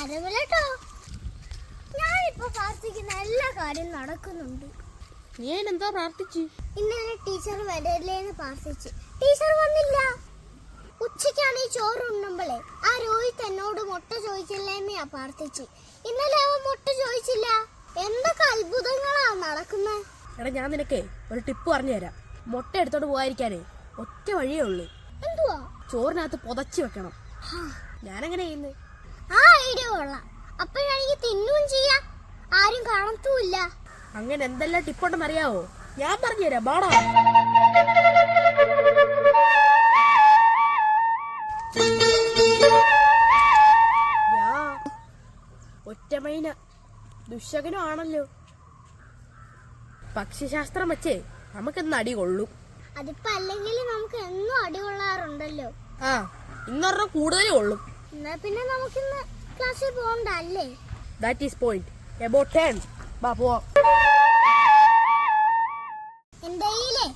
അരവിലട്ടോ. ഞാനിപ്പോ പ്രാർത്ഥിക്കുന്ന എല്ലാ കാര്യവും നടക്കുന്നുണ്ട്. നീ എന്താ പ്രാർത്ഥിച്ചു? ഇന്നലെ ടീച്ചർ വരല്ലേന്ന് പ്രാർത്ഥിച്ചു. ടീച്ചർ വന്നില്ല. ഉച്ചയ്ക്കാണ് ഈ ചോറ് ഉണ്ണുമ്പോളേ. ആ രോഹിത് എന്നോട് മുട്ട ചോദിച്ചില്ലേന്ന് പ്രാർത്ഥിച്ചു. ഇന്നലെ അവൻ മുട്ട ചോദിച്ചില്ല. എന്തൊക്കെ അത്ഭുതങ്ങളാണ് നടക്കുന്നത് എടാ ഞാൻ നിനക്കേ ഒരു ടിപ്പ് പറഞ്ഞു തരാം. മുട്ട എടുത്തോണ്ട് പോകാതിരിക്കാനേ ഒറ്റ വഴിയേ ഉള്ളൂ. എന്തുവാ? ചോറിനകത്ത് പുതച്ച് വെക്കണം. ഞാനെങ്ങനെ ചെയ്യുന്നത് ആ ഐഡിയ കൊള്ളാം. അപ്പോഴാണെങ്കിൽ തിന്നും ചെയ്യാം. ആരും കാണത്തുമില്ല. അങ്ങനെ എന്തെല്ലാം ടിപ്പുണ്ടെന്ന് അറിയാവോ? ഞാൻ പറഞ്ഞുതരാം. ബാടാ. ഒറ്റമൈന ദുശകനും ആണല്ലോ. പക്ഷിശാസ്ത്രം വെച്ചേ നമുക്കെന്ന് അടി കൊള്ളും. അതിപ്പോ അല്ലെങ്കിൽ നമുക്ക് എന്നും അടി കൊള്ളാറുണ്ടല്ലോ. ആ ഇന്നൊരെണ്ണം കൂടുതലേ കൊള്ളും എന്നാ പിന്നെ നമുക്കിന്ന് ക്ലാസ്സിൽ പോകണ്ട അല്ലേ that is point about ten ബാ പോവാം. എന്റെ കയ്യിലേ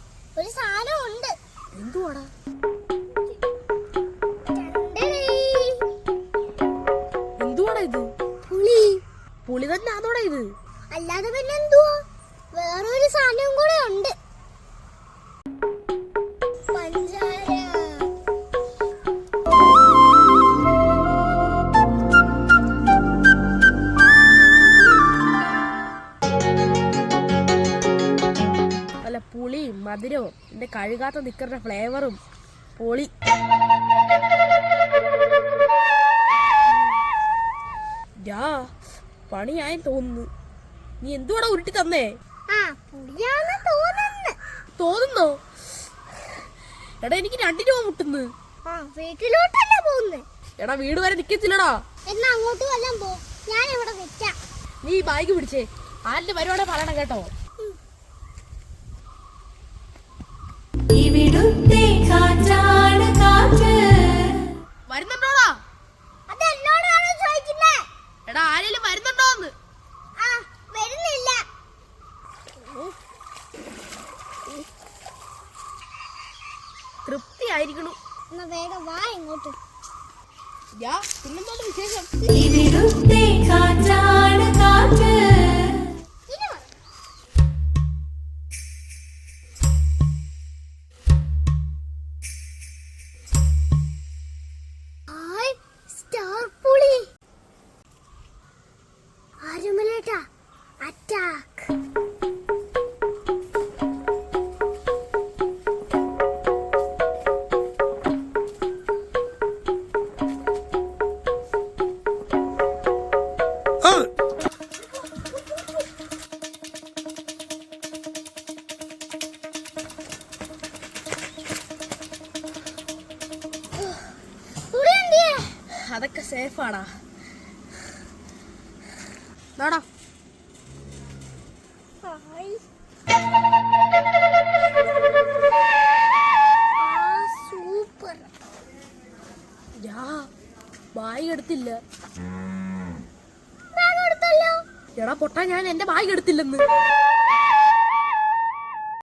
ഒരു സാധനം ഉണ്ട്. എന്തുവാടാ? എന്തുവാടാ ഇത്? പുളി. പുളി തന്നെ ആണോടാ ഇത്? അല്ലാതെ പിന്നെ എന്തുവാ? മധുരവും എന്റെ കഴുകാത്ത നിക്കറിന്റെ ഫ്ലേവറും പൊളി. യാ പണിയായി തോന്നുന്നു. നീ എന്തുവാടാ ഉരുട്ടി തന്നേ? തോന്നുന്നു. എടാ എനിക്ക് രണ്ടു രൂപ മുട്ടുന്നു. വീട്ടിലോട്ടല്ലേ പോകുന്നത് എടാ വീട് വരെ നിക്കത്തില്ലടാ. എന്നാ അങ്ങോട്ട് വല്ലം പോ. ഞാൻ ഇവിടെ വെക്കാം നീ ബാഗ് പിടിച്ചേ. ആരുടെ പരിപാടി പറയണം കേട്ടോ. ആയിരിക്കണു. എന്നാ വേഗം വാ ഇങ്ങോട്ട്. യാ വിശേഷം? അതൊക്കെ സേഫാടാ നോടാ. സൂപ്പർ യാ ബാഗ് എടുത്തല്ലോ. എടാ പൊട്ടാ ഞാൻ എന്റെ ബാഗ് എടുത്തില്ലെന്ന്.